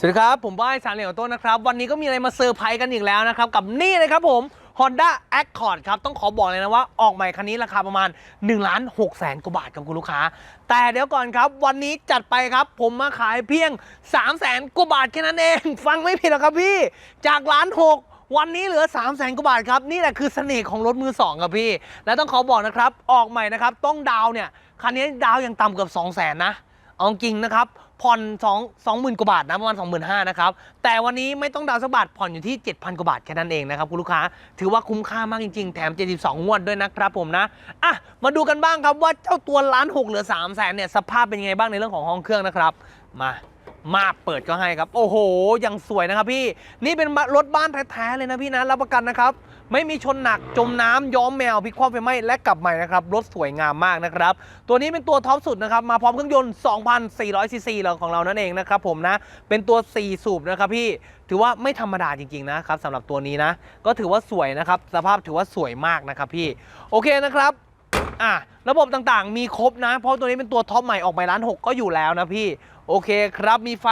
สวัสดีครับ ผมบ้ายสารเหลียวต้นนะครับ วันนี้ก็มีอะไรมาเซอร์ไพรส์กันอีกแล้วนะครับ กับนี่เลยครับผม Honda Accord ครับ ต้องขอบอกเลยนะว่าออกใหม่คันนี้ราคาประมาณ1ล้าน6แสนกว่าบาทกับคุณลูกค้า แต่เดี๋ยวก่อนครับ วันนี้จัดไปครับ ผมมาขายเพียง 3 0 0แสนกว่าบาทแค่นั้นเอง ฟังไม่ผิดหรอกครับพี่ จากล้านหกวันนี้เหลือ 3 0 0แสนกว่าบาทครับ นี่แหละคือเสน่ห์ของรถมือสองครับพี่ และต้องขอบอกนะครับ ออกใหม่นะครับ ต้องดาวเนี่ย คันนี้ดาวยังต่ำเกือบ 2 0 0แสนนะ เอาจริงนะครับผ่อน2 20,000กว่าบาทนะประมาณ25,000นะครับแต่วันนี้ไม่ต้องดาวสักบาทผ่อนอยู่ที่ 7,000กว่าบาทแค่นั้นเองนะครับคุณลูกค้าถือว่าคุ้มค่ามากจริงๆ แถม 72 งวดด้วยนะครับผมนะอะมาดูกันบ้างครับว่าเจ้าตัวล้านหกเหลือ3 0 0แสนเนี่ยสภาพเป็นยังไงบ้างในเรื่องของห้องเครื่องนะครับมา มาเปิดก็ให้ครับ โอ้โห ยังสวยนะครับพี่ นี่เป็นรถบ้านแท้ๆเลยนะพี่นะ รับประกันนะครับ ไม่มีชนหนัก จมน้ำย้อมแมวพิกคว่ำไฟไหม้และกลับใหม่นะครับ รถสวยงามมากนะครับ ตัวนี้เป็นตัวท็อปสุดนะครับ มาพร้อมเครื่องยนต์ 2,400 ซีซีของเรานั่นเองนะครับผมนะ เป็นตัว 4 สูบนะครับพี่ ถือว่าไม่ธรรมดาจริงๆนะครับสำหรับตัวนี้นะ ก็ถือว่าสวยนะครับ สภาพถือว่าสวยมากนะครับพี่ โอเคนะครับอะระบบต่างๆ มีครบนะ เพราะตัวนี้เป็นตัวท็อปใหม่ออกใหม่ร้าน6ก็อยู่แล้วนะพี่ โอเคครับมีไฟ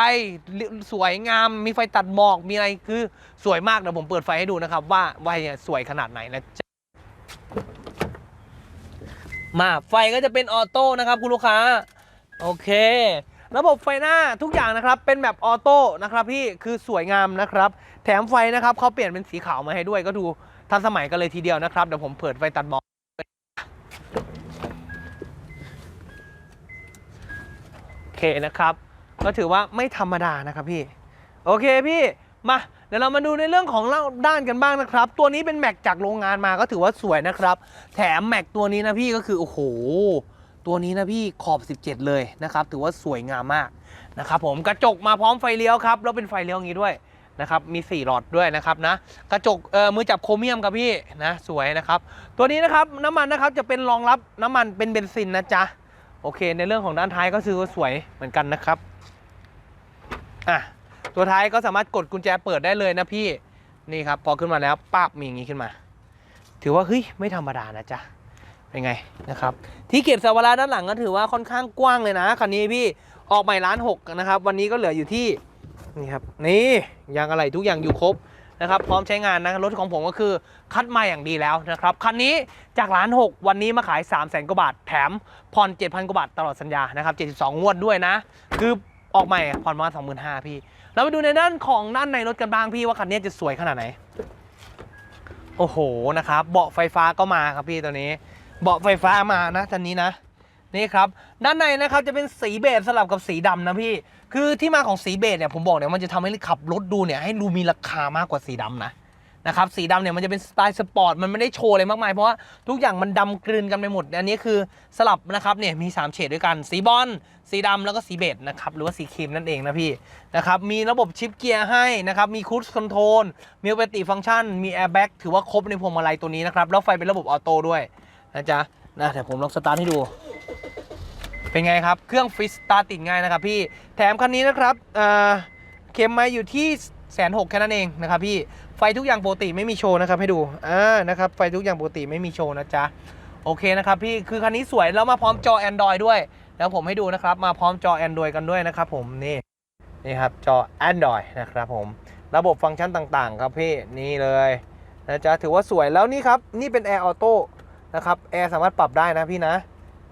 สวยงาม มีไฟตัดหมอกมีอะไรคือสวยมากเดี๋ยวผมเปิดไฟให้ดูนะครับ ว่าไฟเนี่ยสวยขนาดไหนนะจ๊ะมาไฟก็จะเป็นออโต้นะครับคุณลูกค้า โอเค ระบบไฟหน้าทุกอย่างนะครับเป็นแบบออโต้นะครับพี่คือสวยงามนะครับ แถมไฟนะครับเขาเปลี่ยนเป็นสีขาวมาให้ด้วยก็ดูทันสมัยกันเลยทีเดียวนะครับเดี๋ยวผมเปิดไฟตัดหมอกโอเคนะครับ ก็ถือว่าไม่ธรรมดานะครับพี่ โอเคพี่มาเดี๋ยวเรามาดูในเรื่องของเล่าด้านกันบ้างนะครับ ตัวนี้เป็นแม็กจากโรงงานมาก็ถือว่าสวยนะครับ แถมแม็กตัวนี้นะพี่ก็คือโอ้โหตัวนี้นะพี่ขอบ 17 เลยนะครับ ถือว่าสวยงามมากนะครับผมกระจกมาพร้อมไฟเลี้ยวครับแล้วเป็นไฟเลี้ยวอย่างนี้ด้วยนะครับมี 4 หลอดด้วยนะครับนะกระจกเออมือจับโครเมียมครับพี่นะสวยนะครับ ตัวนี้นะครับน้ำมันนะครับจะเป็นรองรับน้ำมันเป็นเบนซินนะจ๊ะโอเค ในเรื่องของด้านท้ายก็คือว่าสวยเหมือนกันนะครับ อะตัวท้ายก็สามารถกดกุญแจเปิดได้เลยนะพี่นี่ครับพอขึ้นมาแล้วปั๊บมีอย่างนี้ขึ้นมา ถือว่าเฮ้ยไม่ธรรมดานะจ๊ะเป็นไงนะครับ ที่เก็บสัมภาระด้านหลังก็ถือว่าค่อนข้างกว้างเลยนะคันนี้พี่ออกใหม่ล้านหกนะครับ วันนี้ก็เหลืออยู่ที่นี่ครับนี่ยางอะไรทุกอย่างอยู่ครบนะครับ พร้อมใช้งานนะรถของผมก็คือคัดมาอย่างดีแล้วนะครับคันนี้จากล้านหกวันนี้มาขาย 3 0 0แสนกว่าบาทแถมผ่อน7,000กว่าบาทตลอดสัญญานะครับ 72 งวดด้วยนะ คือ ออกใหม่ผ่อนประมาณ25,000พี่เราไปดูในด้านของด้านในรถกันบ้างพี่ว่าคันนี้จะสวยขนาดไหน โอ้โหนะครับเบาะไฟฟ้าก็มาครับพี่ตัวนี้ เบาะไฟฟ้ามานะตันนี้นะนี่ครับด้านในนะครับจะเป็นสีเบจสลับกับสีดำนะพี่ คือที่มาของสีเบจเนี่ยผมบอกเนี่ยมันจะทำให้ขับรถดูเนี่ยให้ดูมีราคามากกว่าสีดำนะ นะครับสีดำเนี่ยมันจะเป็นสไตล์สปอร์ตมันไม่ได้โชว์อะไรมากมาย เพราะว่าทุกอย่างมันดำกลืนกันไปหมด อันนี้คือสลับนะครับเนี่ยมี 3 เฉดด้วยกันสีบอลสีดำแล้วก็สีเบจนะครับหรือว่าสีครีมนั่นเองนะพี่นะครับมีระบบชิปเกียร์ให้นะครับมีคูดคอนโทรลมีปฏิฟังก์ชัน มีแอร์แบ็กถือว่าครบในพวงมาลัยตัวนี้นะครับแล้วไฟเป็นระบบออโต้ด้วยนะจ๊ะนะเดี๋ยวผมลองสตาร์ทให้ดูเป็นไงครับ เครื่องฟิสตาร์ติดง่ายนะครับพี่ แถมคันนี้นะครับเออเข็มไมาอยู่ที่ แสนหกแค่นั้นเองนะครับพี่ไฟทุกอย่างปกติไม่มีโชว์นะครับให้ดูอ่านะครับไฟทุกอย่างปกติไม่มีโชว์นะจ๊ะโอเคนะครับพี่คือคันนี้สวยแล้วมาพร้อมจอ Android ด้วย แล้วผมให้ดูนะครับ มาพร้อมจอ Android กันด้วยนะครับผมนี่นี่ครับจอ Android นะครับผมระบบฟังก์ชันต่างๆ ครับพี่นี่เลยนะจ๊ะถือว่าสวยแล้วนี่ครับนี่เป็น Air Auto นะครับแอร์สามารถปรับได้นะพี่นะ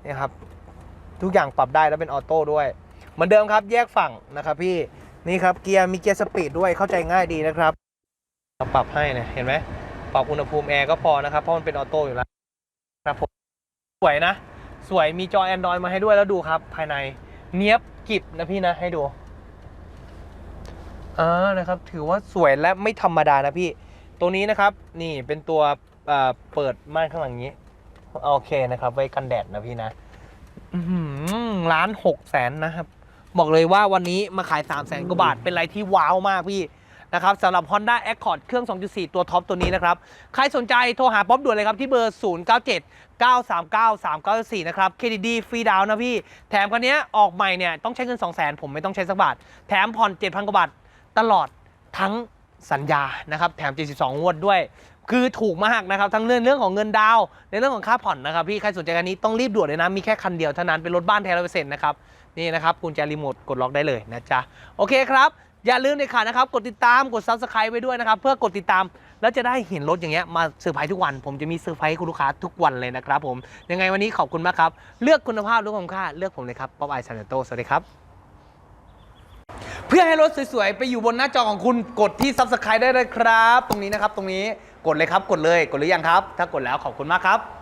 นี่ครับทุกอย่างปรับได้แล้วเป็นออโต้ด้วย เหมือนเดิมครับแยกฝั่งนะครับพี่ นี่ครับเกียร์มีเกียร์สปีดด้วยเข้าใจง่ายดีนะครับเราปรับให้นะเห็นไหมปรับอุณหภูมิแอร์ก็พอนะครับเพราะมันเป็นออโต้อยู่แล้วครับผมสวยนะ สวยมีจอ Android มาให้ด้วยแล้วดูครับ ภายในเนี้ยบกิบนะพี่นะให้ดูอ่านะครับ ถือว่าสวยและไม่ธรรมดานะพี่ตัวนี้นะครับ นี่เป็นตัวเปิดม่านข้างหลังนี้ โอเคนะครับ ไว้กันแดดนะพี่นะอื้อหือล้านหกแสนนะครับ บอกเลยว่าวันนี้มาขาย 3 0 0แสนกว่าบาท เป็นอะไรที่ว้าวมากพี่นะครับสำหรับ Honda Accord เครื่อง 2.4 ตัวท็อปตัวนี้นะครับ ใครสนใจโทรหาป๊อปด่วนเลยครับ ที่เบอร์ 097 939 394 นะครับ KDD ฟรีดาวน์นะพี่ แถมคันนี้ออกใหม่เนี่ยต้องใช้เงิน 2 0 0 0 0 0 ผมไม่ต้องใช้สักบาท แถมผ่อน 7,000 กว่าบาท ตลอดทั้งสัญญานะครับ แถม 72 งวดด้วย คือถูกมากนะครับ ทั้งเรื่องเรื่องของเงินดาวในเรื่องของค่าผ่อนนะครับพี่ใครสนใจคันนี้ต้องรีบด่วนเลยนะ มีแค่คันเดียวเท่านั้นเป็นรถบ้านแท้ร้อยเปอร์เซ็นต์นะครับนี่นะครับกุญแจรีโมทกดล็อกได้เลยนะจ๊ะโอเคครับอย่าลืมเลยค่ะนะครับ กดติดตามกด subscribe ไว้ด้วยนะครับ เพื่อกดติดตามแล้วจะได้เห็นรถอย่างเงี้ยมาเซอร์ไพรส์ทุกวัน ผมจะมีเซอร์ไพรส์ให้คุณลูกค้าทุกวันเลยนะครับผมยังไงวันนี้ขอบคุณมากครับ เลือกคุณภาพเลือกคุ้มค่าเลือกผมเลยครับป๊อปไอซันโตสวัสดีครับ เพื่อให้รถสวยๆ ไปอยู่บนหน้าจอของคุณกดที่ subscribe ได้เลยครับ ตรงนี้นะครับตรงนี้ กดเลยครับ กดเลย กดหรือยังครับ ถ้ากดแล้วขอบคุณมากครับ